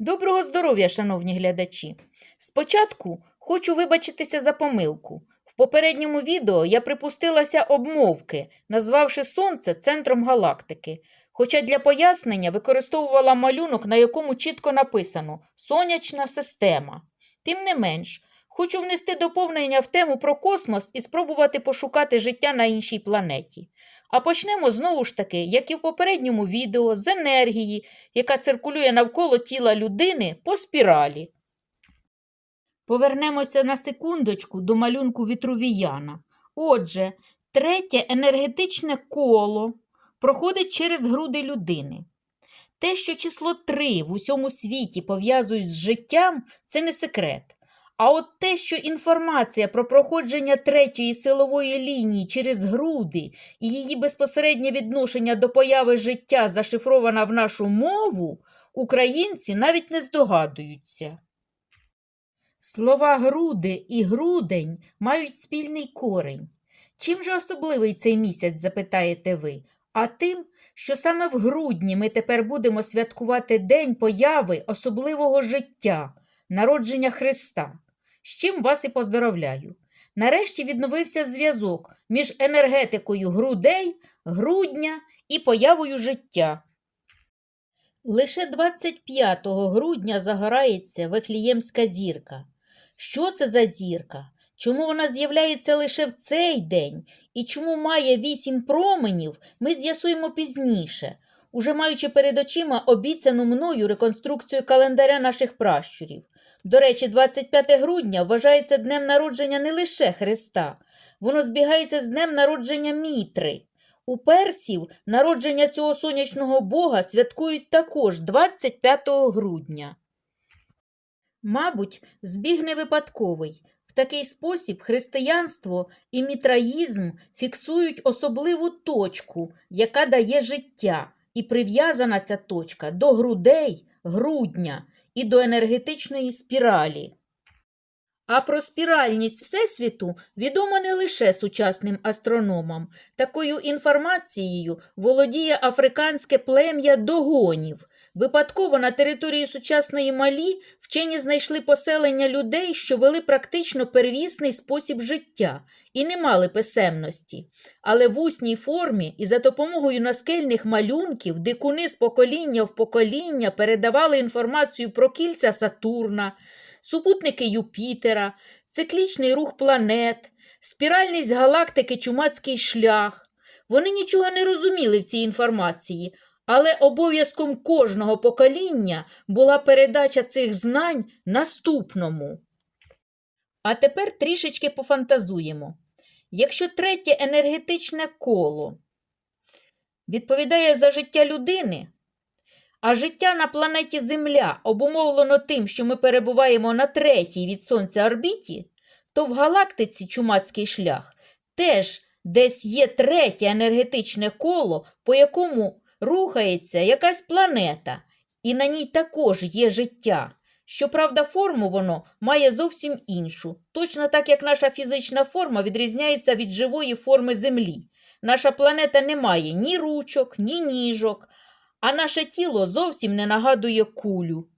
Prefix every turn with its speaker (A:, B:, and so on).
A: Доброго здоров'я, шановні глядачі! Спочатку хочу вибачитися за помилку. В попередньому відео я припустилася обмовки, назвавши Сонце центром галактики. Хоча для пояснення використовувала малюнок, на якому чітко написано Сонячна система. Тим не менш, хочу внести доповнення в тему про космос і спробувати пошукати життя на іншій планеті. А почнемо знову ж таки, як і в попередньому відео, з енергії, яка циркулює навколо тіла людини по спіралі. Повернемося на секундочку до малюнку вітрувіяна. Отже, третє енергетичне коло проходить через груди людини. Те, що число 3 в усьому світі пов'язують з життям, це не секрет. А от те, що інформація про проходження третьої силової лінії через груди і її безпосереднє відношення до появи життя зашифрована в нашу мову, українці навіть не здогадуються. Слова груди і грудень мають спільний корень. Чим же особливий цей місяць, запитаєте ви? А тим, що саме в грудні ми тепер будемо святкувати День появи особливого життя, народження Христа. З чим вас і поздоровляю. Нарешті відновився зв'язок між енергетикою грудей, грудня і появою життя. Лише 25 грудня загорається Вифліємська зірка. Що це за зірка? Чому вона з'являється лише в цей день і чому має вісім променів, ми з'ясуємо пізніше, уже маючи перед очима обіцяну мною реконструкцію календаря наших пращурів. До речі, 25 грудня вважається днем народження не лише Христа, воно збігається з днем народження Мітри. У персів народження цього сонячного бога святкують також 25 грудня. Мабуть, збіг не випадковий. В такий спосіб християнство і мітраїзм фіксують особливу точку, яка дає життя, і прив'язана ця точка до грудей, грудня і до енергетичної спіралі. А про спіральність Всесвіту відомо не лише сучасним астрономам. Такою інформацією володіє африканське плем'я догонів. Випадково на території сучасної Малі вчені знайшли поселення людей, що вели практично первісний спосіб життя і не мали писемності. Але в усній формі і за допомогою наскельних малюнків дикуни з покоління в покоління передавали інформацію про кільця Сатурна, супутники Юпітера, циклічний рух планет, спіральність галактики Чумацький шлях. Вони нічого не розуміли в цій інформації, але обов'язком кожного покоління була передача цих знань наступному. А тепер трішечки пофантазуємо. Якщо третє енергетичне коло відповідає за життя людини, а життя на планеті Земля обумовлено тим, що ми перебуваємо на третій від Сонця орбіті, то в галактиці Чумацький шлях теж десь є третє енергетичне коло, по якому рухається якась планета, і на ній також є життя. Щоправда, форму воно має зовсім іншу, точно так як наша фізична форма відрізняється від живої форми Землі. Наша планета не має ні ручок, ні ніжок, а наше тіло зовсім не нагадує кулю.